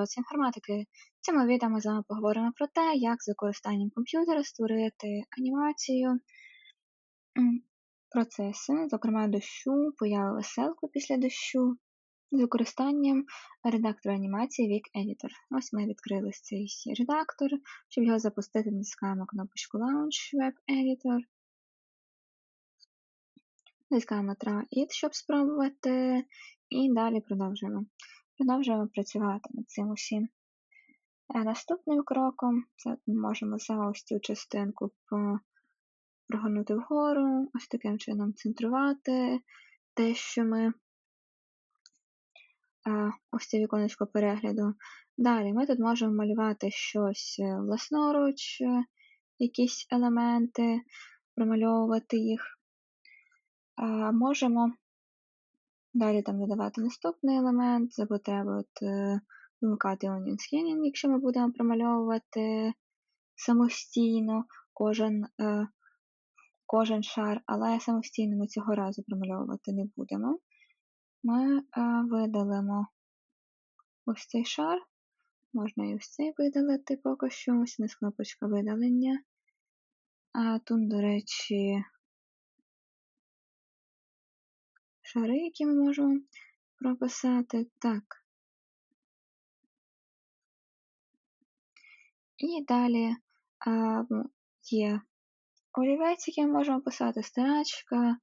уроці інформатики. В цьому відео ми з вами поговоримо про те, як з використанням комп'ютера створити анімацію, процеси, зокрема дощу, появи веселку після дощу, з використанням редактора анімації Vic Editor. Ось ми відкрили цей редактор. Щоб його запустити, натискаємо кнопочку Launch Web Editor. Натискаємо Try It, щоб спробувати, і далі продовжуємо. Продовжуємо працювати над цим усім. Е, наступним кроком це ми можемо за ось цю частинку прогорнути вгору, ось таким чином центрувати те, що ми е, ось це віконечко перегляду. Далі ми тут можемо малювати щось е, власноруч, якісь елементи, промальовувати їх. Можемо Далі там додавати наступний елемент, за потреби от, е, вимикати onion scanning, якщо ми будемо промальовувати самостійно кожен е, кожен шар, але самостійно ми цього разу промальовувати не будемо. Ми е, видалимо ось цей шар, можна і ось цей видалити поки що, ось у нас кнопочка видалення. А тут, до речі, шари, які ми можемо прописати. Так. І далі а, є олівець, який ми можемо писати, старачка,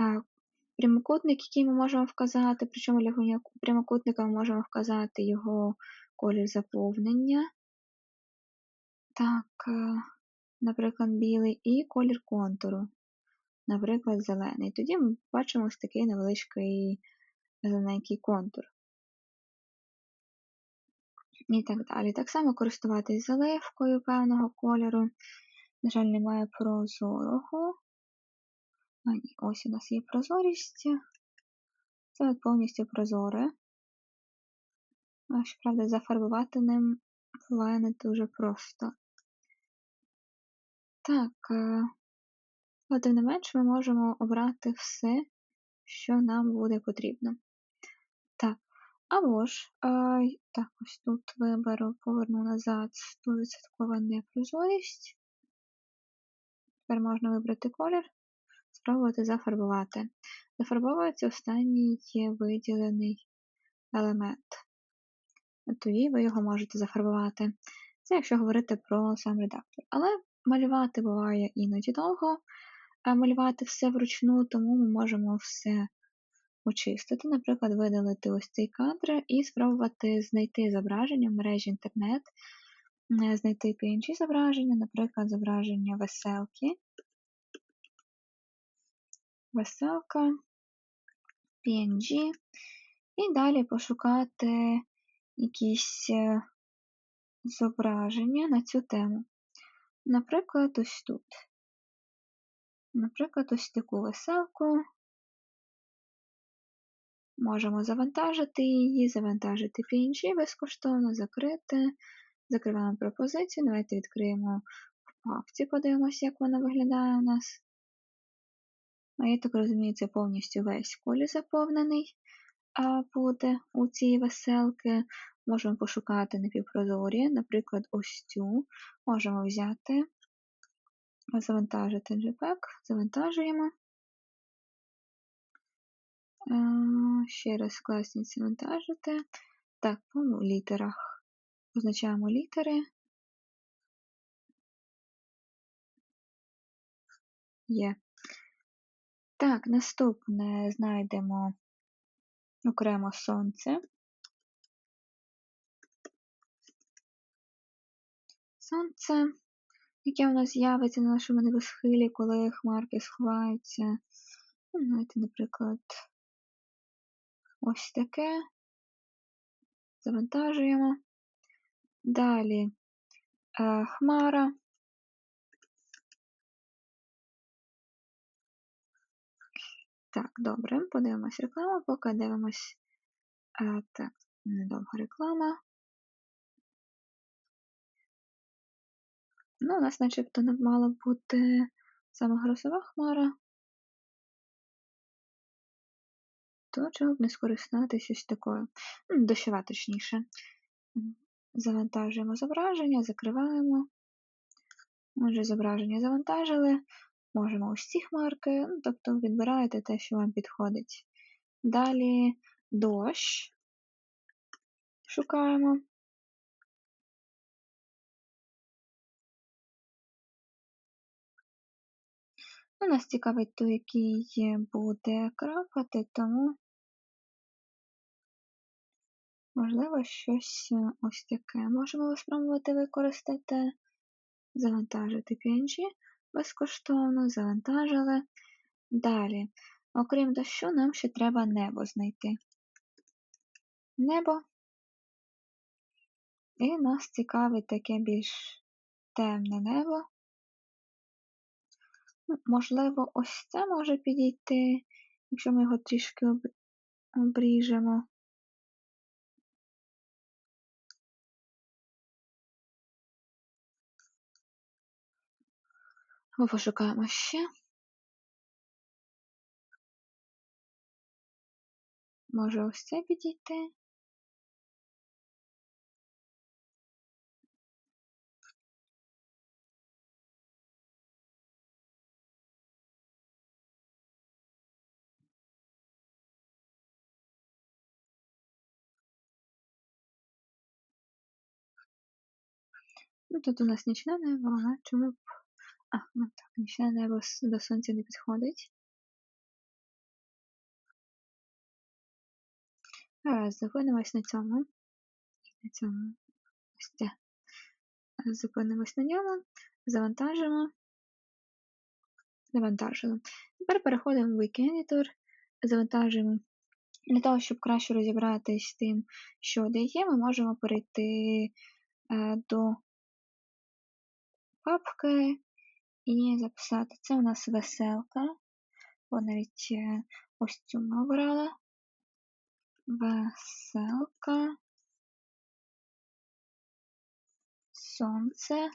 а, прямокутник, який ми можемо вказати, причому для прямокутника ми можемо вказати його колір заповнення. Так, наприклад, білий і колір контуру наприклад, зелений. Тоді ми бачимо ось такий невеличкий зелененький контур. І так далі. Так само користуватись заливкою певного кольору. На жаль, немає прозорого. А ні, ось у нас є прозорість. Це от повністю прозоре. А щоправда, зафарбувати ним буває не дуже просто. Так, е, тим не менш ми можемо обрати все, що нам буде потрібно. Так, або ж, а, так, ось тут виберу, поверну назад 100% непрозорість. Тепер можна вибрати колір, спробувати зафарбувати. Зафарбовується останній виділений елемент. Тоді ви його можете зафарбувати. Це якщо говорити про сам редактор. Але малювати буває іноді довго малювати все вручну, тому ми можемо все очистити, наприклад, видалити ось цей кадр і спробувати знайти зображення в мережі інтернет, е, знайти PNG зображення, наприклад, зображення веселки. Веселка, PNG, і далі пошукати якісь е, зображення на цю тему. Наприклад, ось тут. Наприклад, ось таку веселку. Можемо завантажити її, завантажити PNG безкоштовно, закрити. Закриваємо пропозицію. Давайте відкриємо в папці, подивимося, як вона виглядає у нас. А я так розумію, це повністю весь колір заповнений а буде у цій веселки. Можемо пошукати напівпрозорі, наприклад, ось цю. Можемо взяти завантажити JPEG, завантажуємо. Е, ще раз класні завантажити. Так, по літерах. Позначаємо літери. Є. Так, наступне знайдемо окремо сонце. Сонце яке у нас з'явиться на нашому небосхилі, коли хмарки сховаються. Ну, знаєте, наприклад, ось таке. Завантажуємо. Далі е, хмара. Так, добре, подивимось рекламу, поки дивимось. Е, так, недовга реклама. Ну, у нас начебто не мала бути саме грозова хмара. То чому б не скористатися ось такою? Ну, дощова точніше. Завантажуємо зображення, закриваємо. Ми вже зображення завантажили. Можемо ось ці хмарки, ну, тобто відбираєте те, що вам підходить. Далі дощ. Шукаємо. Ну, нас цікавить той, який буде крапати, тому можливо щось ось таке. Можемо спробувати використати, завантажити PNG безкоштовно, завантажили. Далі, окрім дощу, нам ще треба небо знайти. Небо. І нас цікавить таке більш темне небо. Ну, можливо, ось це може підійти, якщо ми його трішки обріжемо. Ми пошукаємо ще. Може ось це підійти. Ну, тут у нас нічне небо, але чому б. А, ну так, нічне небо до сонця не підходить. Раз, зупинимось на цьому. На цьому. Ось це. Зупинимось на ньому, завантажимо. Завантажили. Тепер переходимо в Wiki завантажуємо. Для того, щоб краще розібратись з тим, що де є, ми можемо перейти е, до папки і записати. Це у нас веселка. О, навіть е, ось цю ми обрали. Веселка. Сонце.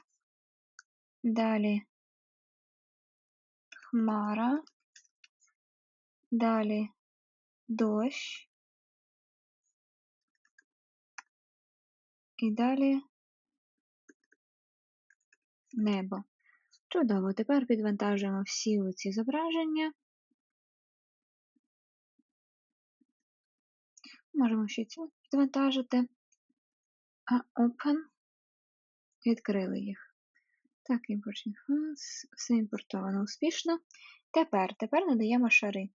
Далі хмара. Далі дощ. І далі небо. Чудово, тепер підвантажуємо всі ці зображення. Можемо ще цю підвантажити. А Open. Відкрили їх. Так, Importing Files. Все імпортовано успішно. Тепер тепер надаємо шари.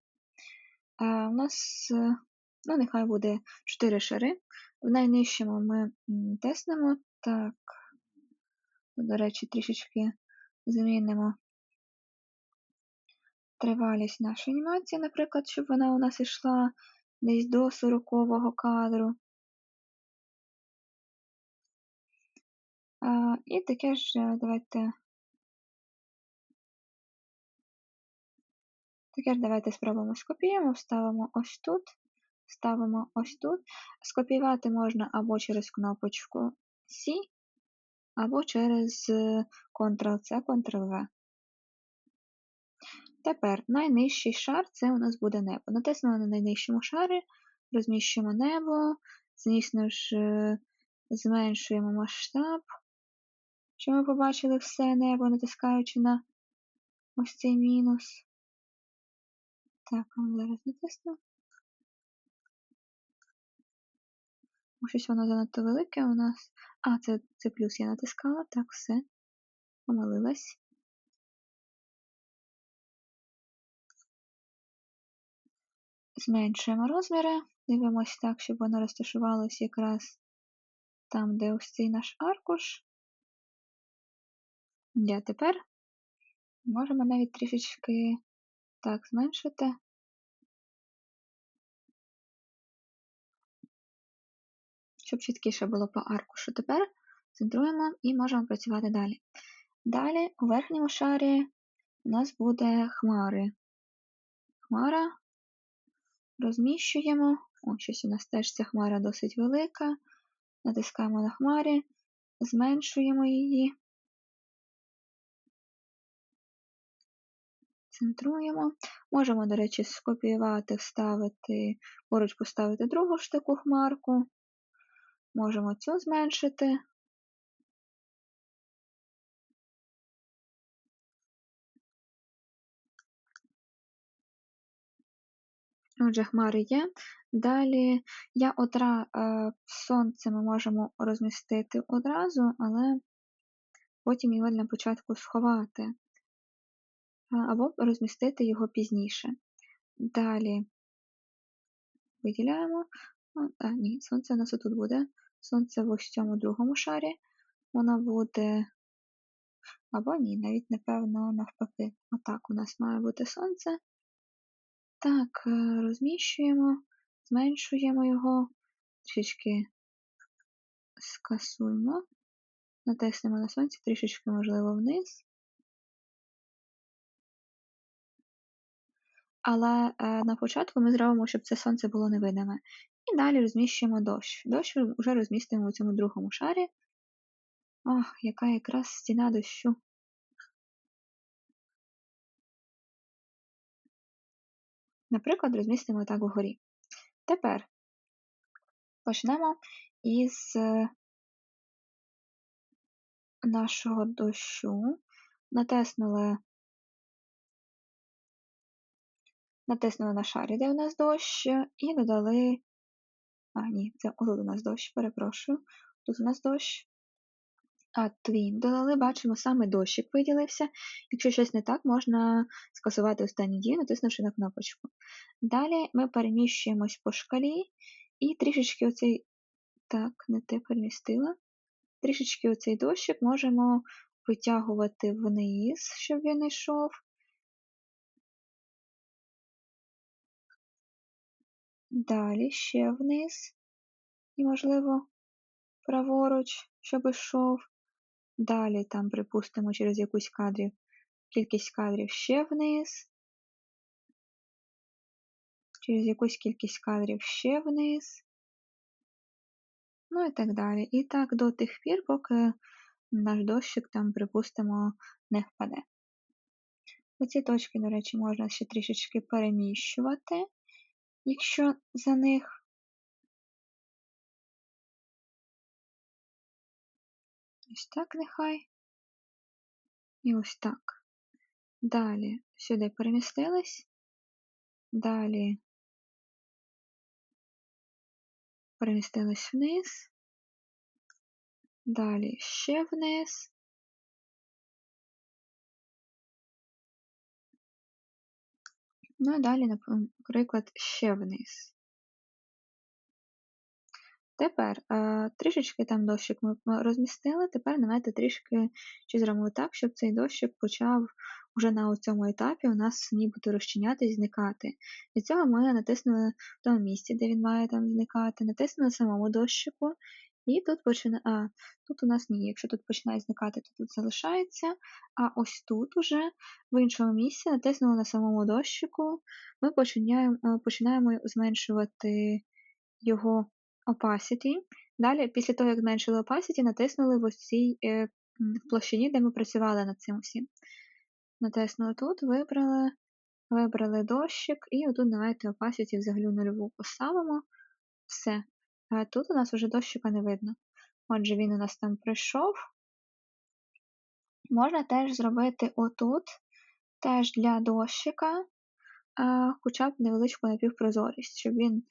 А, У нас, ну, нехай буде 4 шари. В найнижчому ми теснемо. Так, до речі, трішечки змінимо тривалість нашої анімації, наприклад, щоб вона у нас йшла десь до 40-го кадру. І таке ж е, давайте. Таке ж давайте спробуємо скопіюємо, вставимо ось тут, ставимо ось тут. Скопіювати можна або через кнопочку C, або через Ctrl-C, Ctrl-V. Тепер найнижчий шар це у нас буде небо. Натиснули на найнижчому шарі, розміщуємо небо, звісно ж, е, зменшуємо масштаб, щоб ми побачили все небо, натискаючи на ось цей мінус. Так, зараз натисну. Щось воно занадто велике у нас. А, це, це плюс я натискала. Так, все. Помилилась. Зменшуємо розміри. Дивимося так, щоб воно розташувалося якраз там, де ось цей наш аркуш. Я тепер можемо навіть трішечки так зменшити. Щоб чіткіше було по аркушу. Тепер центруємо і можемо працювати далі. Далі у верхньому шарі у нас буде хмари. Хмара розміщуємо. О, щось у нас теж ця хмара досить велика. Натискаємо на хмарі, зменшуємо її. Центруємо. Можемо, до речі, скопіювати, вставити, поруч поставити другу ж таку хмарку. Можемо цю зменшити. Отже, хмари є. Далі я одра е, сонце ми можемо розмістити одразу, але потім його для початку сховати. Або розмістити його пізніше. Далі виділяємо. А, ні, сонце у нас тут буде. Сонце в ось цьому другому шарі. Воно буде. Або ні, навіть, напевно, навпаки. Отак у нас має бути сонце. Так, е, розміщуємо, зменшуємо його, трішечки скасуємо, натиснемо на сонці, трішечки, можливо, вниз. Але е, на початку ми зробимо, щоб це сонце було невидиме. І далі розміщуємо дощ. Дощ вже розмістимо у цьому другому шарі. Ох, яка якраз стіна дощу. Наприклад, розмістимо так вгорі. Тепер почнемо із е, нашого дощу. Натиснули натиснули на шарі, де у нас дощ, і додали. А, ні, це отут у нас дощ, перепрошую. Тут у нас дощ. А твін додали, бачимо, саме дощик виділився. Якщо щось не так, можна скасувати останню дію, натиснувши на кнопочку. Далі ми переміщуємось по шкалі і трішечки оцей. Так, не те перемістила. Трішечки оцей дощик можемо витягувати вниз, щоб він йшов. Далі ще вниз. І, можливо, праворуч, щоб йшов. Далі там, припустимо, через якусь кадрів, кількість кадрів ще вниз. Через якусь кількість кадрів ще вниз. Ну і так далі. І так до тих пір, поки наш дощик там, припустимо, не впаде. Оці точки, до речі, можна ще трішечки переміщувати, якщо за них Ось так нехай. І ось так. Далі сюди перемістились. Далі перемістились вниз. Далі ще вниз. Ну і далі, наприклад, ще вниз. Тепер е, трішечки там дощик ми розмістили, тепер давайте трішки чи зробимо так, щоб цей дощик почав уже на цьому етапі у нас нібито розчинятись, зникати. Для цього ми натиснули в тому місці, де він має там зникати, натиснули самому дощику, і тут починає. А, тут у нас ні. Якщо тут починає зникати, то тут залишається. А ось тут уже в іншому місці натиснули на самому дощику, ми починаємо, е, починаємо зменшувати його opacity. Далі, після того, як зменшили opacity, натиснули в ось цій е, площині, де ми працювали над цим усім. Натиснули тут, вибрали вибрали дощик, і отут давайте opacity взагалі нульову поставимо. Все. Тут у нас вже дощика не видно. Отже, він у нас там прийшов. Можна теж зробити отут, теж для дощика, хоча б невеличку напівпрозорість, щоб він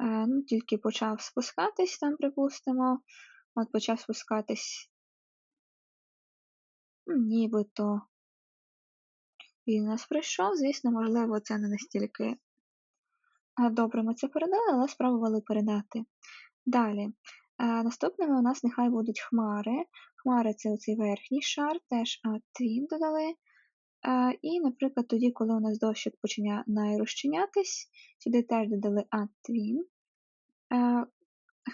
ну, Тільки почав спускатись там, припустимо. От почав спускатись нібито він у нас прийшов. Звісно, можливо, це не настільки добре ми це передали, але спробували передати. Далі. Наступними у нас нехай будуть хмари. Хмари це оцей верхній шар, теж твін додали. І, наприклад, тоді, коли у нас дощик починає розчинятись, сюди теж додали атвін,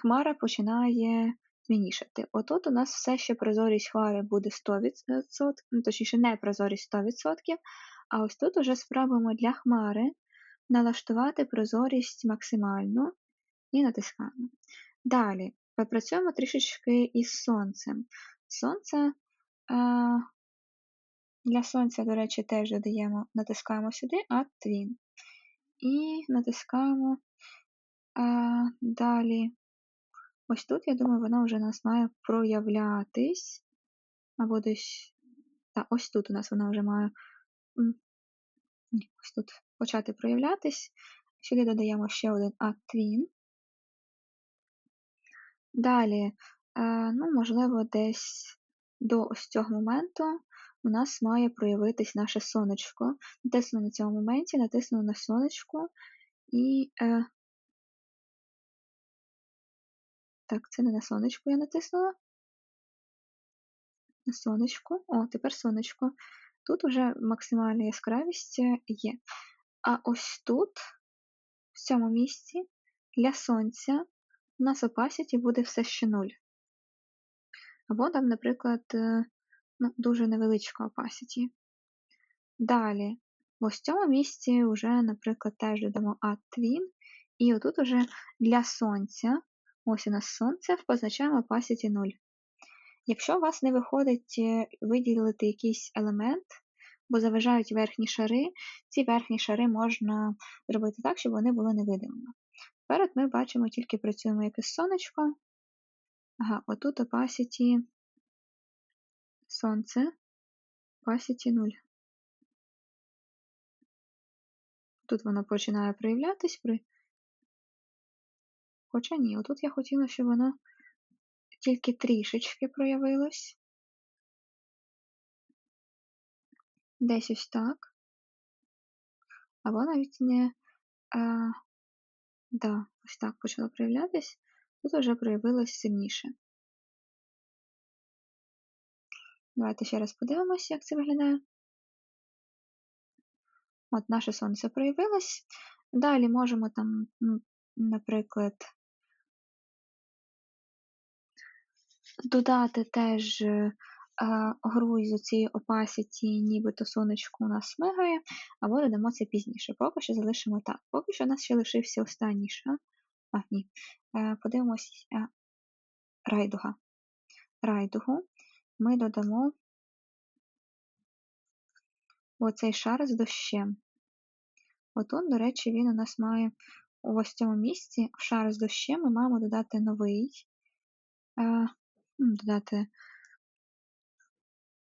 хмара починає змінішати. Отут у нас все ще прозорість хмари буде 100%, ну, точніше, не прозорість 100%, а ось тут уже спробуємо для хмари налаштувати прозорість максимальну і натискаємо. Далі попрацюємо трішечки із сонцем. Сонце для сонця, до речі, теж додаємо, натискаємо сюди Add Twin. І натискаємо далі Ось тут, я думаю, вона вже у нас має проявлятись. Або десь. Так, ось тут у нас вона вже має ось тут почати проявлятись. Сюди додаємо ще один add Далі, е, ну, можливо, десь до ось цього моменту у нас має проявитись наше сонечко. Натисну на цьому моменті, натисну на сонечко і. Е, Так, це не на сонечку я натиснула. На сонечку. О, тепер сонечко. Тут вже максимальна яскравість є. А ось тут, в цьому місці, для сонця у нас opacity буде все ще 0. Або там, наприклад, е, ну, дуже невеличка opacity. Далі, ось в цьому місці вже, наприклад, теж додамо add twin. І отут уже для сонця, ось у нас сонце, позначаємо opacity 0. Якщо у вас не виходить е, виділити якийсь елемент, бо заважають верхні шари, ці верхні шари можна зробити так, щоб вони були невидимими. Тепер ми бачимо, тільки працюємо якесь сонечко. Ага, отут opacity сонце, opacity 0. Тут воно починає проявлятись, при. хоча ні, отут я хотіла, щоб воно тільки трішечки проявилось. Десь ось так. Або навіть не. А, да, ось так почало проявлятись. Тут вже проявилось сильніше. Давайте ще раз подивимося, як це виглядає. От наше сонце проявилось. Далі можемо там, наприклад, додати теж е, гру із цієї опасіті, нібито сонечко у нас мигає, або додамо це пізніше. Поки що залишимо так. Поки що у нас ще лишився останній шар. А, ні. Е, подивимось е, райдуга. Райдугу ми додамо оцей шар з дощем. Отут, до речі, він у нас має ось цьому місці в шар з дощем ми маємо додати новий, додати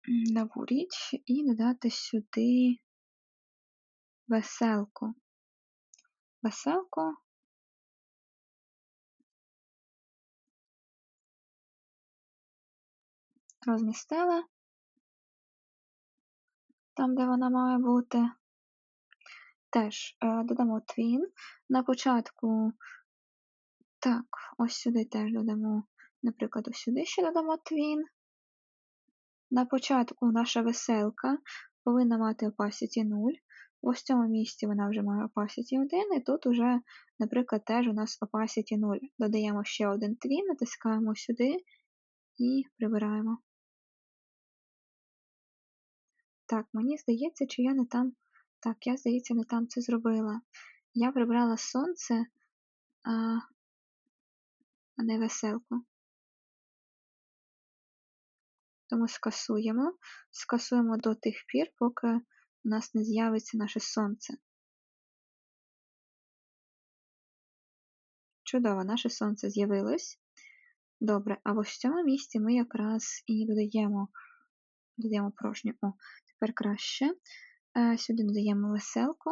нову річ і додати сюди веселку. Веселку. Розмістили там, де вона має бути. Теж е, додамо твін. На початку, так, ось сюди теж додамо, наприклад, ось сюди ще додамо твін. На початку наша веселка повинна мати opacity 0. Ось в цьому місці вона вже має opacity 1, і тут вже, наприклад, теж у нас opacity 0. Додаємо ще один твін, натискаємо сюди і прибираємо. Так, мені здається, чи я не там. Так, я, здається, не там це зробила. Я прибрала сонце, а, а не веселку. Тому скасуємо. Скасуємо до тих пір, поки у нас не з'явиться наше сонце. Чудово, наше сонце з'явилось. Добре, а ось в цьому місці ми якраз і додаємо додаємо порожню. О, тепер краще. Е, сюди додаємо веселку.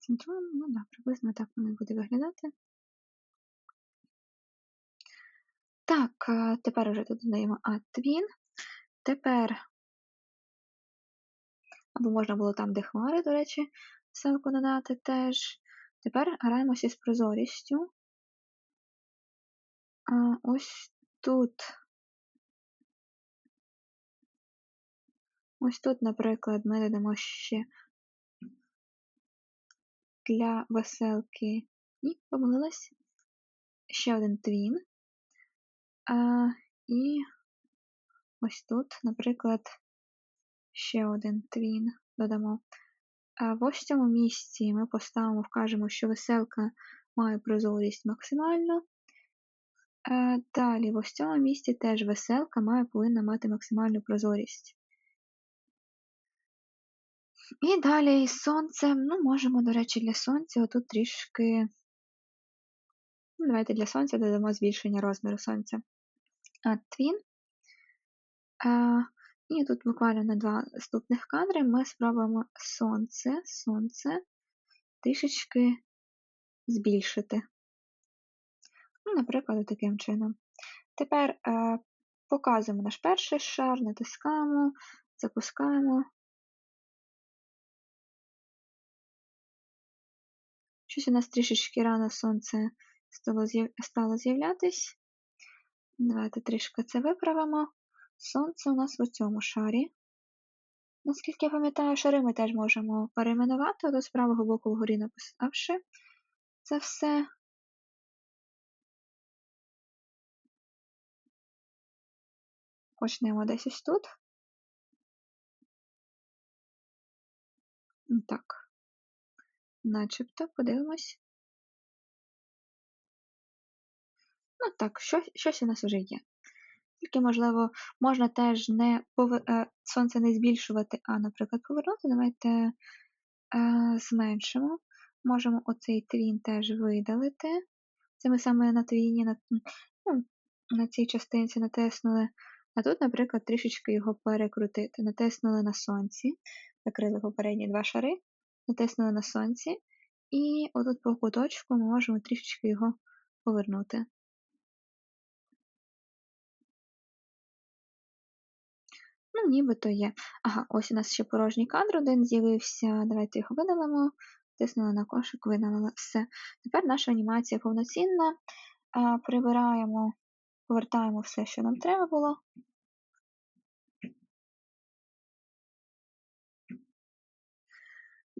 Центруємо, ну да, приблизно так воно буде виглядати. Так, е, тепер вже тут додаємо Adwin. Тепер, або можна було там, де хмари, до речі, ссылку додати теж. Тепер граємося з прозорістю. Ось тут. Ось тут, наприклад, ми додамо ще для веселки. Ні, помилилась. Ще один твін. А, І ось тут, наприклад, ще один твін додамо. В ось цьому місці ми поставимо, вкажемо, що веселка має прозорість максимальну. Е, далі, в ось цьому місці теж веселка має повинна мати максимальну прозорість. І далі із сонцем, ну, можемо, до речі, для сонця отут трішки. Ну, давайте для сонця додамо збільшення розміру сонця. Твін. І тут буквально на два наступних кадри ми спробуємо сонце, сонце трішечки збільшити. Ну, Наприклад, таким чином. Тепер е, показуємо наш перший шар, натискаємо, запускаємо. Щось у нас трішечки рано сонце стало з'являтись. Давайте трішки це виправимо. Сонце у нас в цьому шарі. Наскільки я пам'ятаю, шари ми теж можемо перейменувати, до з правого боку вгорі написавши це все. Почнемо десь ось тут. Так. Начебто подивимось. Ну так, щось, щось у нас вже є. Тільки, можливо, можна теж не пови... Е, сонце не збільшувати, а, наприклад, повернути. Давайте е, зменшимо. Можемо оцей твін теж видалити. Це ми саме на твіні, на, ну, на цій частинці натиснули. А тут, наприклад, трішечки його перекрутити. Натиснули на сонці, закрили попередні два шари, натиснули на сонці, і отут по куточку ми можемо трішечки його повернути. Ну, нібито є. Ага, ось у нас ще порожній кадр один з'явився. Давайте його видалимо. Тиснули на кошик, видалили все. Тепер наша анімація повноцінна. Прибираємо, повертаємо все, що нам треба було.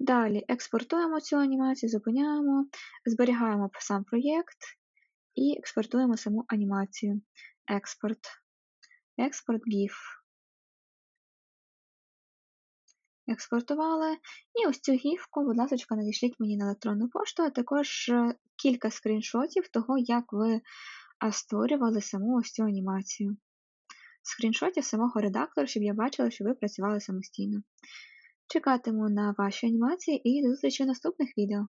Далі експортуємо цю анімацію, зупиняємо, зберігаємо сам проєкт і експортуємо саму анімацію. Експорт. Експорт GIF. Експортували. І ось цю гіфку, будь ласка, надішліть мені на електронну пошту, а також е, кілька скріншотів того, як ви створювали саму ось цю анімацію. Скріншотів самого редактора, щоб я бачила, що ви працювали самостійно. Чекатиму на ваші анімації і до зустрічі в наступних відео.